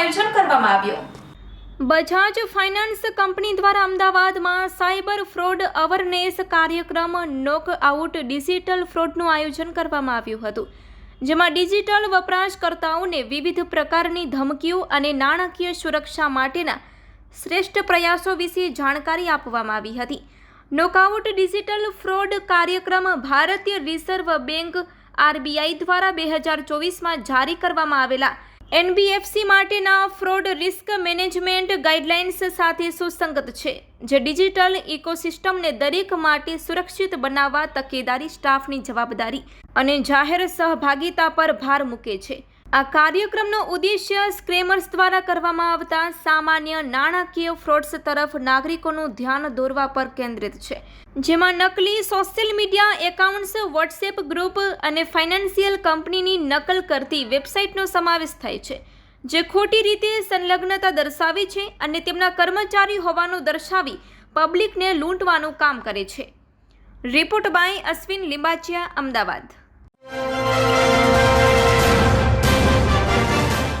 આવ્યો. Bajaj finance company દ્વારા અમદાવાદમાં સાયબર ફ્રોડ અવરનેસ કાર્યક્રમ નોક આઉટ ડિજિટલ ફ્રોડનું આયોજન કરવામાં આવ્યું હતું, જેમાં ડિજિટલ વપરાશકર્તાઓને વિવિધ પ્રકારની ધમકીઓ અને નાણાકીય સુરક્ષા માટેના શ્રેષ્ઠ પ્રયાસો વિશે જાણકારી આપવામાં આવી હતી. નોકઆઉટ ડિજિટલ ફ્રોડ કાર્યક્રમ ભારતીય રિઝર્વ બેંક આરબીઆઈ દ્વારા બે હજાર ચોવીસમાં જારી કરવામાં આવેલા એનબીએફસી માટેના ફ્રોડ રિસ્ક મેનેજમેન્ટ ગાઈડલાઇન્સ સાથે સુસંગત છે, જે ડિજિટલ ઇકોસિસ્ટમને દરેક માટે સુરક્ષિત બનાવવા તકેદારી સ્ટાફની જવાબદારી અને જાહેર સહભાગિતા પર ભાર મૂકે છે. આ કાર્યક્રમનો ઉદ્દેશ્ય સ્ક્રેમર્સ દ્વારા કરવામાં આવતા સામાન્ય નાણાકીય ફ્રોડ્સ તરફ નાગરિકોનું ધ્યાન દોરવા પર કેન્દ્રિત છે. જેમાં નકલી social media accounts, WhatsApp group અને ફાઇનાન્શિયલ કંપનીની નકલ કરતી વેબસાઇટનો સમાવેશ થાય છે, જે ખોટી રીતે સંલગ્નતા દર્શાવે છે અને તેમના કર્મચારી હોવાનું દર્શાવી પબ્લિકને લૂંટવાનું કામ કરે છે. Report by Ashwin Limbachiya, Ahmedabad.